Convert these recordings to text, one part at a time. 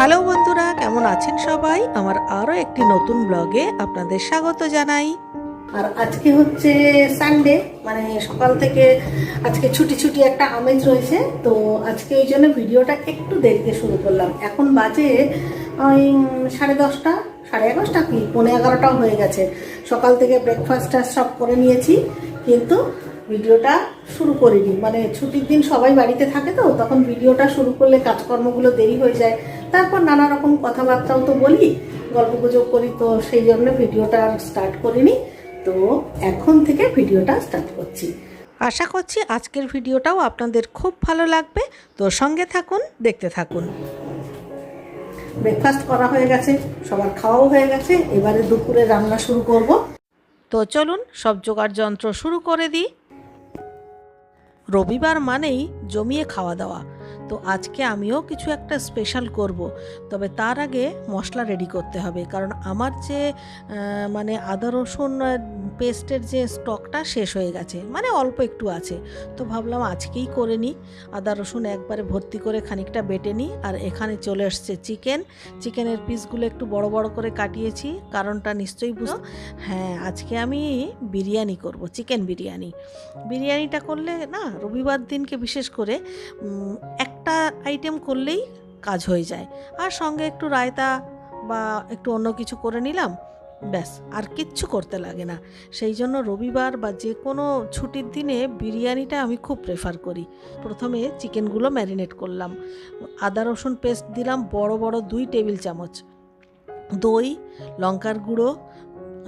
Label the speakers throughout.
Speaker 1: Hello বন্ধুরা, কেমন আছেন সবাই? আমার আরও একটি নতুন ব্লগে আপনাদের স্বাগত জানাই। আর আজকে হচ্ছে সানডে মানে সকাল থেকে আজকে ছুটি ছুটি একটা আমেজ রয়েছে, তো আজকে ওই জন্য ভিডিওটা একটু দেরিতে শুরু করলাম। এখন বাজে, ওই সাড়ে দশটা, সাড়ে এগারোটা কি? পনেরো এগারোটাও হয়ে গেছে। সকাল থেকে ব্রেকফাস্টটা সব করে নিয়েছি, কিন্তু ভিডিওটা শুরু করিনি। মানে ছুটির দিন সবাই বাড়িতে থাকে তো, তখন ভিডিওটা শুরু করলে কাজকর্মগুলো দেরি হয়ে যায়। তারপর নানা রকম কথাবার্তাও তো বলি, গল্প গুজব করি তো সেই জন্য ভিডিওটা স্টার্ট করিনি। তো এখন থেকে ভিডিওটা স্টার্ট করছি। আশা করছি আজকের ভিডিওটাও আপনাদের খুব ভালো লাগবে। তো সঙ্গে থাকুন, দেখতে থাকুন। ব্রেকফাস্ট করা হয়ে গেছে, সবার খাওয়াও হয়ে গেছে, এবারে দুপুরে রান্না শুরু করব। তো চলুন, সব জোগাড় যন্ত্র শুরু করে দিই। রবিবার মানেই জমিয়ে খাওয়া দাওয়া। তো আজকে আমিও কিছু একটা স্পেশাল করব। তবে তার আগে মশলা রেডি করতে হবে। কারণ আমার যে মানে আদা রসুন পেস্টের যে স্টকটা শেষ হয়ে গেছে মানে অল্প একটু আছে। তো ভাবলাম আজকেই করে নিই। আদা রসুন একবারে ভর্তি করে খানিকটা বেটে নিই। আর এখানে চলে এসছে চিকেন চিকেনের পিসগুলো একটু বড় বড় করে কাটিয়েছি। কারণটা নিশ্চয়ই বুঝো হ্যাঁ আজকে আমি বিরিয়ানি করব চিকেন বিরিয়ানি। বিরিয়ানিটা করলে না রবিবার দিনকে বিশেষ করে উম, একটা আইটেম করলেই কাজ হয়ে যায়। আর সঙ্গে একটু রায়তা বা একটু অন্য কিছু করে নিলাম, ব্যাস, আর কিচ্ছু করতে লাগে না। সেই জন্য রবিবার বা যে কোনো ছুটির দিনে বিরিয়ানিটা আমি খুব প্রেফার করি। প্রথমে চিকেনগুলো ম্যারিনেট করলাম, আদা রসুন পেস্ট দিলাম, বড় বড় দুই টেবিল চামচ, দই, লঙ্কার গুঁড়ো,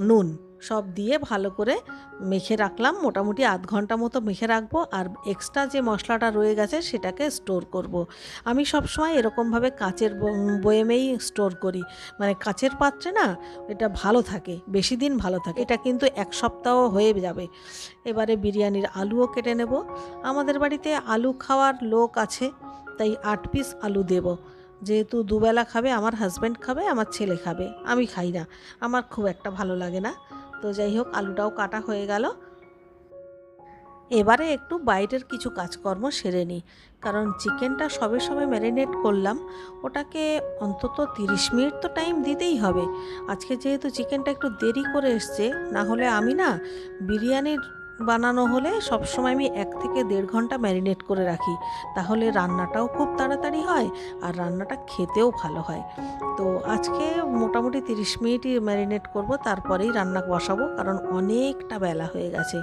Speaker 1: নুন। সব দিয়ে ভালো করে মেখে রাখলাম। মোটামুটি আধ ঘণ্টা মতো মেখে রাখব আর এক্সট্রা যে মশলাটা রয়ে গেছে সেটাকে স্টোর করব। আমি সবসময় এরকমভাবে কাচের বয়েমেই স্টোর করি। মানে কাচের পাত্রে না এটা ভালো থাকে, বেশি দিন ভালো থাকে। এটা কিন্তু এক সপ্তাহ হয়ে যাবে। এবারে বিরিয়ানির আলুও কেটে নেব। আমাদের বাড়িতে আলু খাওয়ার লোক আছে, তাই আট পিস আলু দেব। যেহেতু দুবেলা খাবে, আমার হাজব্যান্ড খাবে, আমার ছেলে খাবে, আমি খাই না। আমার খুব একটা ভালো লাগে না। তো যাই হোক, আলুটাও কাটা হয়ে গেল। এবারে একটু বাইরের কিছু কাজকর্ম সেরে নিই, কারণ চিকেনটা সবে সবে ম্যারিনেট করলাম। ওটাকে অন্তত তিরিশ মিনিট তো টাইম দিতেই হবে। আজকে যেহেতু চিকেনটা একটু দেরি করে এসছে, না হলে আমি না বিরিয়ানির বানানো হলে সবসময় আমি এক থেকে দেড় ঘণ্টা ম্যারিনেট করে রাখি। তাহলে রান্নাটাও খুব তাড়াতাড়ি হয় আর রান্নাটা খেতেও ভালো হয়। তো আজকে মোটামুটি তিরিশ মিনিটই ম্যারিনেট করব, তারপরেই রান্না বসাবো কারণ অনেকটা বেলা হয়ে গেছে।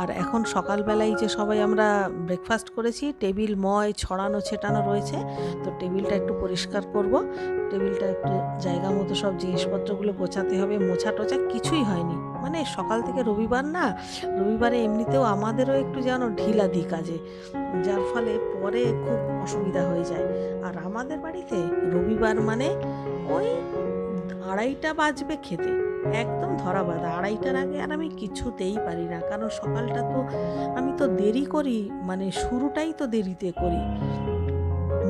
Speaker 1: আর এখন সকালবেলায় যে সবাই আমরা ব্রেকফাস্ট করেছি, টেবিল ময় ছড়ানো ছেটানো রয়েছে, তো টেবিলটা একটু পরিষ্কার করব। টেবিলটা একটু জায়গা মতো সব জিনিসপত্রগুলো গোছাতে হবে মোছা টোছা কিছুই হয়নি। মানে সকাল থেকে রবিবার না, রবিবারে এমনিতেও আমাদেরও একটু যেন ঢিলা দিই কাজে যার ফলে পরে খুব অসুবিধা হয়ে যায়। আর আমাদের বাড়িতে রবিবার মানে ওই আড়াইটা বাজবে খেতে, একদম ধরা বাঁধা। আড়াইটার আগে আর আমি কিছুতেই পারি না, কারণ সকালটা তো আমি তো দেরি করি মানে শুরুটাই তো দেরিতে করি।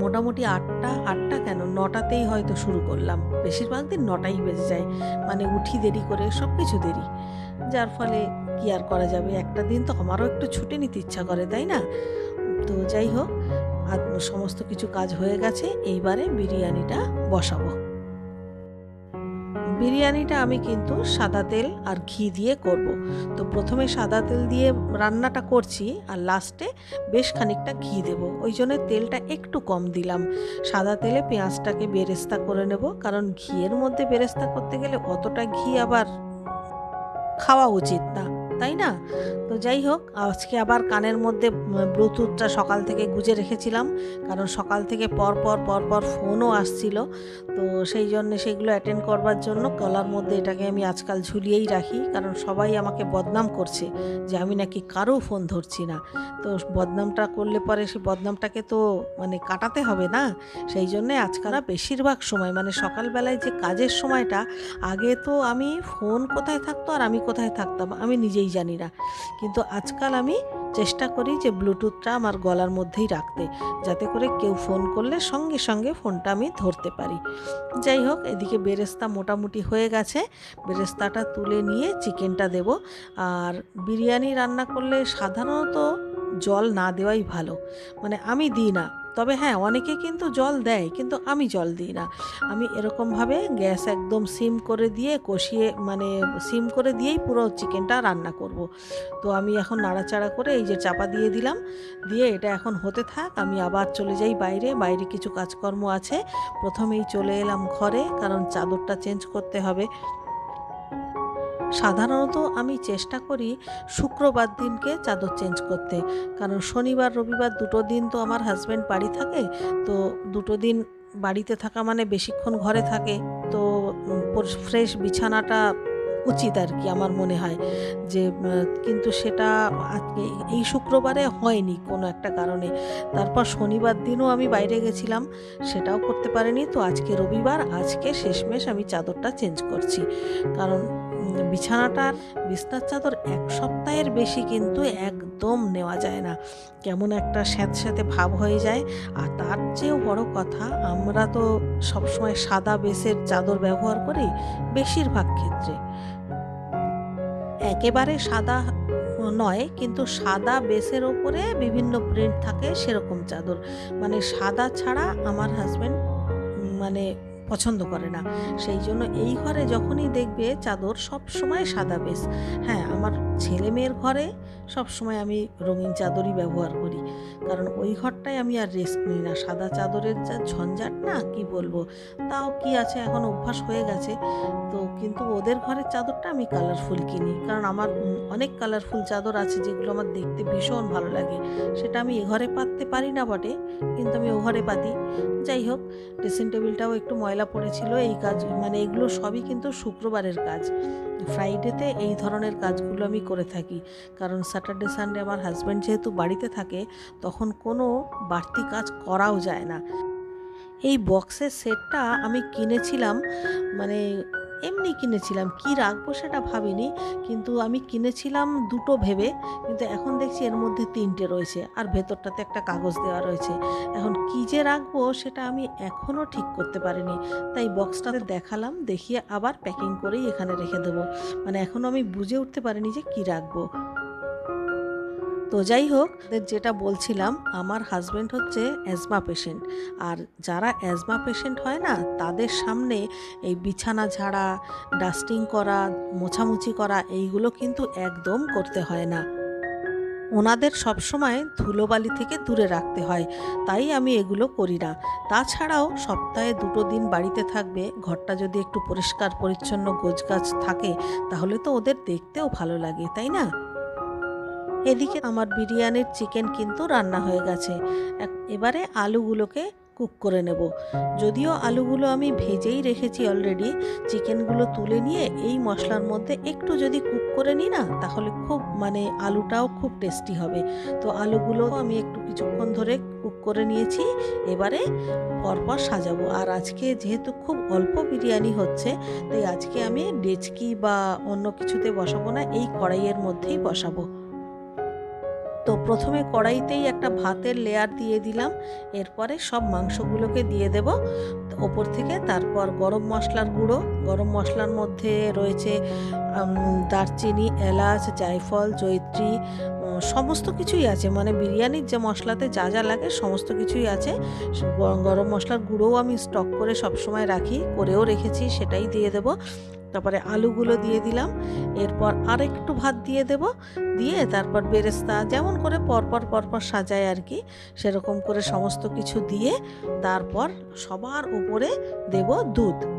Speaker 1: মোটামুটি আটটা আটটা কেন? নটাতেই হয়তো শুরু করলাম। বেশিরভাগ দিন নটাই বেজে যায় মানে উঠি দেরি করে সব কিছু দেরি। যার ফলে কি আর করা যাবে? একটা দিন তো আমারও একটু ছুটে নিতে ইচ্ছা করে, তাই না? তো যাই হোক আর সমস্ত কিছু কাজ হয়ে গেছে, এইবারে বিরিয়ানিটা বসাবো। বিরিয়ানিটা আমি কিন্তু সাদা তেল আর ঘি দিয়ে করব। তো প্রথমে সাদা তেল দিয়ে রান্নাটা করছি আর লাস্টে বেশ খানিকটা ঘি দেব। ওই জন্য তেলটা একটু কম দিলাম। সাদা তেলে পেঁয়াজটাকে বেরেস্তা করে নেব, কারণ ঘিয়ের মধ্যে বেরেস্তা করতে গেলে অতটা ঘি আবার খাওয়া উচিত না। তাই না? তো যাই হোক, আজকে আবার কানের মধ্যে ব্লুটুথটা সকাল থেকে গুজে রেখেছিলাম। কারণ সকাল থেকে পর পর পর পর ফোনও আসছিল। তো সেই জন্য সেগুলো অ্যাটেন্ড করবার জন্য গলার মধ্যে এটাকে আমি আজকাল ঝুলিয়েই রাখি। কারণ সবাই আমাকে বদনাম করছে যে আমি নাকি কারও ফোন ধরছি না। তো বদনামটা করলে পরে সেই বদনামটাকে তো মানে কাটাতে হবে না। সেই জন্যে আজকাল বেশিরভাগ সময় মানে সকালবেলায় যে কাজের সময়টা, আগে তো আমি ফোন কোথায় থাকতো আর আমি কোথায় থাকতাম? আমি নিজেই জানি না। কিন্তু আজকাল আমি চেষ্টা করি যে ব্লুটুথটা আমার গলার মধ্যেই রাখতে, যাতে করে কেউ ফোন করলে সঙ্গে সঙ্গে ফোনটা আমি ধরতে পারি। যাই হোক, এদিকে বেরেস্তা মোটামুটি হয়ে গেছে। বেরেস্তাটা তুলে নিয়ে চিকেনটা দেব। আর বিরিয়ানি রান্না করলে সাধারণত জল না দেওয়াই ভালো। মানে আমি দিই না। তবে হ্যাঁ অনেকে কিন্তু জল দেয়, কিন্তু আমি জল দিই না। আমি এরকমভাবে গ্যাস একদম সিম করে দিয়ে কষিয়ে মানে সিম করে দিয়েই পুরো চিকেনটা রান্না করব। তো আমি এখন নাড়াচাড়া করে এই যে চাপা দিয়ে দিলাম, দিয়ে এটা এখন হতে থাক। আমি আবার চলে যাই বাইরে। বাইরে কিছু কাজকর্ম আছে। প্রথমেই চলে এলাম ঘরে, কারণ চাদরটা চেঞ্জ করতে হবে। সাধারণত আমি চেষ্টা করি শুক্রবার দিনকে চাদর চেঞ্জ করতে। কারণ শনিবার, রবিবার দুটো দিন তো আমার হাজব্যান্ড বাড়ি থাকে, তো দুটো দিন বাড়িতে থাকা মানে বেশিক্ষণ ঘরে থাকে। তো ফ্রেশ বিছানাটা উচিত আর কি আমার মনে হয় যে কিন্তু সেটা আজকে এই শুক্রবারে হয়নি কোনো একটা কারণে। তারপর শনিবার দিনও আমি বাইরে গেছিলাম, সেটাও করতে পারিনি। তো আজকে রবিবার, আজকে শেষমেশ আমি চাদরটা চেঞ্জ করছি। কারণ বিছানাটার বিছনার চাদর এক সপ্তাহের বেশি কিন্তু একদম নেওয়া যায় না। কেমন একটা স্যাঁতস্যাঁতে ভাব হয়ে যায়। আর তার চেয়েও বড় কথা, আমরা তো সবসময় সাদা বেসের চাদর ব্যবহার করি বেশিরভাগ ক্ষেত্রে। একেবারে সাদা নয়, কিন্তু সাদা বেসের ওপরে বিভিন্ন প্রিন্ট থাকে সেরকম চাদর। মানে সাদা ছাড়া আমার হাজব্যান্ড মানে পছন্দ করে না। সেই জন্য এই ঘরে যখনই দেখবে চাদর সব সময় সাদা বেশ। হ্যাঁ আমার ছেলে মেয়ের ঘরে সব সময় আমি রঙিন চাদরই ব্যবহার করি। কারণ ওই ঘরটায় আমি আর রেস্ট নিই না। সাদা চাদরের যা ঝঞ্ঝাট না, কি বলব? তাও কি আছে? এখন অভ্যাস হয়ে গেছে। তো কিন্তু ওদের ঘরের চাদরটা আমি কালারফুল কিনি। কারণ আমার অনেক কালারফুল চাদর আছে যেগুলো আমার দেখতে ভীষণ ভালো লাগে। সেটা আমি এ ঘরে পাততে পারি না বটে, কিন্তু আমি ও ঘরে পাতি। যাই হোক ড্রেসিং টেবিলটাও একটু ময়লা পড়েছিল এই কাজ মানে এগুলো সবই কিন্তু শুক্রবারের কাজ। ফ্রাইডেতে এই ধরনের কাজগুলো আমি করে থাকি। কারণ স্যাটারডে সানডে আমার হাজব্যান্ড যেহেতু বাড়িতে থাকে, তখন কোনো বাড়তি কাজ করাও যায় না। এই বক্সের সেটটা আমি কিনেছিলাম মানে এমনি কিনেছিলাম। কি রাখব সেটা ভাবিনি, কিন্তু আমি কিনেছিলাম দুটো ভেবে, কিন্তু এখন দেখছি এর মধ্যে তিনটে রয়েছে আর ভেতরটাতে একটা কাগজ দেওয়া রয়েছে। এখন কি যে রাখব সেটা আমি এখনও ঠিক করতে পারিনি। তাই বক্সটাতে দেখালাম, দেখিয়ে আবার প্যাকিং করেই এখানে রেখে দেবো। মানে এখনও আমি বুঝে উঠতে পারিনি যে কি রাখব। তো যাই হোক যেটা বলছিলাম, আমার হাজব্যান্ড হচ্ছে অ্যাজমা পেশেন্ট আর যারা অ্যাজমা পেশেন্ট হয় না, তাদের সামনে এই বিছানা ঝাড়া ডাস্টিং করা, মোছামুছি করা, এইগুলো কিন্তু একদম করতে হয় না। ওনাদের সবসময় ধুলোবালি থেকে দূরে রাখতে হয়, তাই আমি এগুলো করি না। তাছাড়াও সপ্তাহে দুটো দিন বাড়িতে থাকবে, ঘরটা যদি একটু পরিষ্কার পরিচ্ছন্ন গোছগাছ থাকে, তাহলে তো ওদের দেখতেও ভালো লাগে, তাই না? এদিকে আমার বিরিয়ানির চিকেন কিন্তু রান্না হয়ে গেছে। এবারে আলুগুলোকে কুক করে নেব। যদিও আলুগুলো আমি ভেজেই রেখেছি অলরেডি চিকেনগুলো তুলে নিয়ে এই মশলার মধ্যে একটু যদি কুক করে নিই না, তাহলে খুব মানে আলুটাও খুব টেস্টি হবে। তো আলুগুলো আমি একটু কিছুক্ষণ ধরে কুক করে নিয়েছি, এবারে পরপর সাজাবো। আর আজকে যেহেতু খুব অল্প বিরিয়ানি হচ্ছে, তাই আজকে আমি ডেচকি বা অন্য কিছুতে বসাবো না, এই কড়াইয়ের মধ্যেই বসাবো। তো প্রথমে কড়াইতেই একটা ভাতের লেয়ার দিয়ে দিলাম, এরপরে সব মাংসগুলোকে দিয়ে দেব। ওপর থেকে তারপর গরম মশলার গুঁড়ো, গরম মশলার মধ্যে রয়েছে দারচিনি, এলাচ, জায়ফল জৈত্রী সমস্ত কিছুই আছে। মানে বিরিয়ানির যে মশলাতে যা যা লাগে সমস্ত কিছুই আছে। গরম মশলার গুঁড়োও আমি স্টক করে সবসময় রাখি, করেও রেখেছি, সেটাই দিয়ে দেব। তারপরে আলুগুলো দিয়ে দিলাম। এরপর আর একটু ভাত দিয়ে দেব। দিয়ে তারপর বেরেস্তা যেমন করে পরপর পরপর সাজায় আর কি, সেরকম করে সমস্ত কিছু দিয়ে তারপর সবার উপরে দেব দুধ।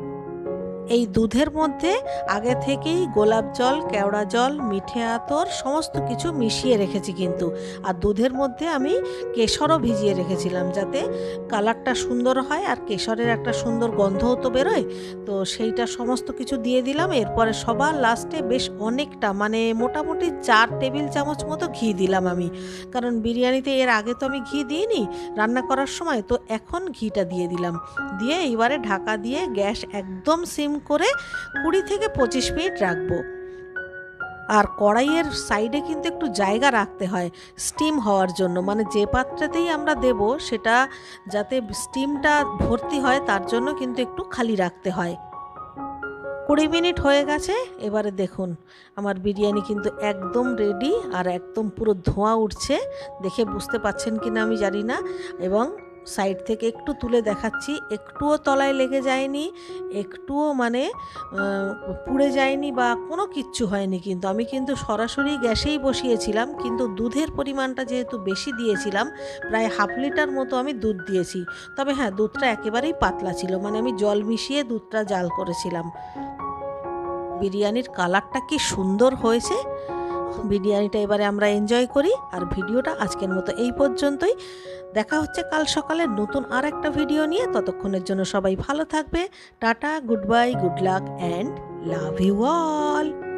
Speaker 1: এই দুধের মধ্যে আগে থেকেই গোলাপ জল, কেওড়া জল, মিঠে আতর সমস্ত কিছু মিশিয়ে রেখেছি কিন্তু। আর দুধের মধ্যে আমি কেশরও ভিজিয়ে রেখেছিলাম যাতে কালারটা সুন্দর হয় আর কেশরের একটা সুন্দর গন্ধও তো বেরোয়। তো সেইটা সমস্ত কিছু দিয়ে দিলাম, এরপরে সবার লাস্টে বেশ অনেকটা মানে মোটামুটি চার টেবিল চামচ মতো ঘি দিলাম আমি। কারণ বিরিয়ানিতে এর আগে তো আমি ঘি দিইনি রান্না করার সময়, তো এখন ঘিটা দিয়ে দিলাম। দিয়ে এইবারে ঢাকা দিয়ে গ্যাস একদম সিম করে কুড়ি থেকে পঁচিশ মিনিট রাখব। আর কড়াইয়ের সাইডে কিন্তু একটু জায়গা রাখতে হয় স্টিম হওয়ার জন্য। মানে যে পাত্রতেই আমরা দেব সেটা যাতে স্টিমটা ভর্তি হয় তার জন্য কিন্তু একটু খালি রাখতে হয়। কুড়ি মিনিট হয়ে গেছে, এবারে দেখুন, আমার বিরিয়ানি কিন্তু একদম রেডি আর একদম পুরো ধোঁয়া উঠছে। দেখে বুঝতে পাচ্ছেন কি না আমি জানি না। এবং সাইড থেকে একটু তুলে দেখাচ্ছি। একটুও তলায় লেগে যায়নি, একটুও মানে পুড়ে যায়নি বা কোনো কিচ্ছু হয়নি কিন্তু। আমি কিন্তু সরাসরি গ্যাসেই বসিয়েছিলাম কিন্তু দুধের পরিমাণটা যেহেতু বেশি দিয়েছিলাম, প্রায় হাফ লিটার মতো আমি দুধ দিয়েছি। তবে হ্যাঁ দুধটা একেবারেই পাতলা ছিল মানে আমি জল মিশিয়ে দুধটা জাল করেছিলাম। বিরিয়ানির কালারটা কি সুন্দর হয়েছে! বিরিয়ানিটা এবারে আমরা এনজয় করি। আর ভিডিওটা আজকের মতো এই পর্যন্তই। দেখা হচ্ছে কাল সকালে নতুন আর একটা ভিডিও নিয়ে। ততক্ষণের জন্য সবাই ভালো থাকবে। Tata goodbye good luck and love you all